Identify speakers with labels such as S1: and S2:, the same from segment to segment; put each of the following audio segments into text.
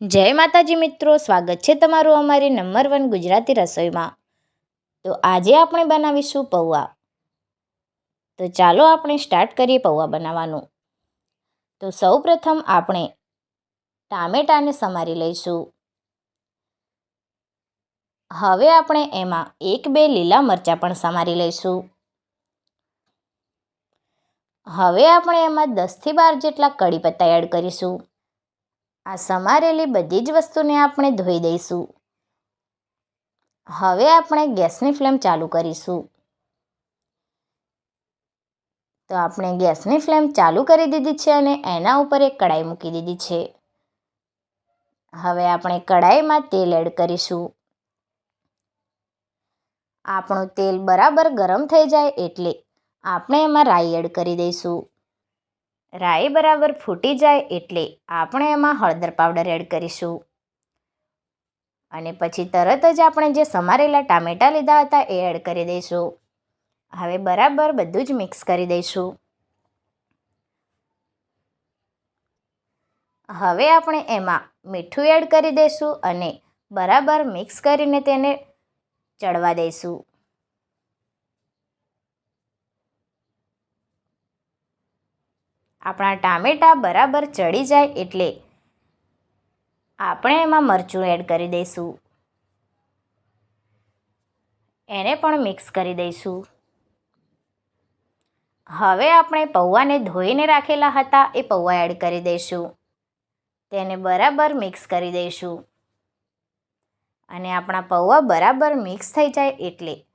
S1: જય માતાજી મિત્રો, સ્વાગત છે તમારું અમારી નંબર વન ગુજરાતી રસોઈમાં. તો આજે આપણે બનાવીશું પૌવા. તો ચાલો આપણે સ્ટાર્ટ કરીએ પૌવા બનાવવાનું. તો સૌ પ્રથમ આપણે ટામેટાને સમારી લઈશું. હવે આપણે એમાં એક બે લીલા મરચાં પણ સમારી લઈશું. હવે આપણે એમાં દસથી બાર જેટલા કડી પત્તા એડ કરીશું. આ સમારેલી બધી જ વસ્તુને આપણે ધોઈ દઈશું. હવે આપણે ગેસની ફ્લેમ ચાલુ કરીશું. તો આપણે ગેસની ફ્લેમ ચાલુ કરી દીધી છે અને એના ઉપર એક કડાઈ મૂકી દીધી છે. હવે આપણે કડાઈમાં તેલ એડ કરીશું. આપણું તેલ બરાબર ગરમ થઈ જાય એટલે આપણે એમાં રાઈ એડ કરી દઈશું. રાઈ બરાબર ફૂટી જાય એટલે આપણે એમાં હળદર પાવડર એડ કરીશું. અને પછી તરત જ આપણે જે સમારેલા ટામેટાં લીધા હતા એ એડ કરી દઈશું. હવે બરાબર બધું જ મિક્સ કરી દઈશું. હવે આપણે એમાં મીઠું એડ કરી દઈશું અને બરાબર મિક્સ કરીને તેને ચડવા દઈશું. આપણા ટામેટાં બરાબર ચડી જાય એટલે આપણે એમાં મરચું એડ કરી દઈશું. એને પણ મિક્સ કરી દઈશું. હવે આપણે પૌવાને ધોઈને રાખેલા હતા એ પૌવા એડ કરી દઈશું. તેને બરાબર મિક્સ કરી દઈશું. અને આપણા પૌવા બરાબર મિક્સ થઈ જાય એટલે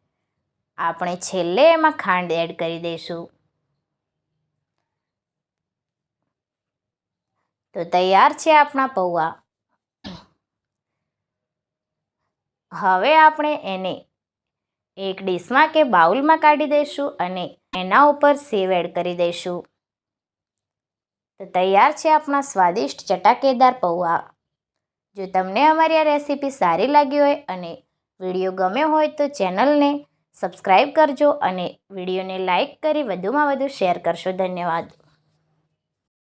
S1: આપણે છેલ્લે એમાં ખાંડ એડ કરી દઈશું. તો તૈયાર છે આપણા પૌવા. હવે આપણે એને એક ડીશમાં કે બાઉલમાં કાઢી દઈશું અને એના ઉપર સેવ એડ કરી દઈશું. તો તૈયાર છે આપણા સ્વાદિષ્ટ ચટાકેદાર પૌવા. જો તમને અમારી આ રેસીપી સારી લાગી હોય અને વીડિયો ગમ્યો હોય તો ચેનલને સબસ્ક્રાઈબ કરજો અને વિડીયોને લાઈક કરી વધુમાં વધુ શેર કરશો. ધન્યવાદ.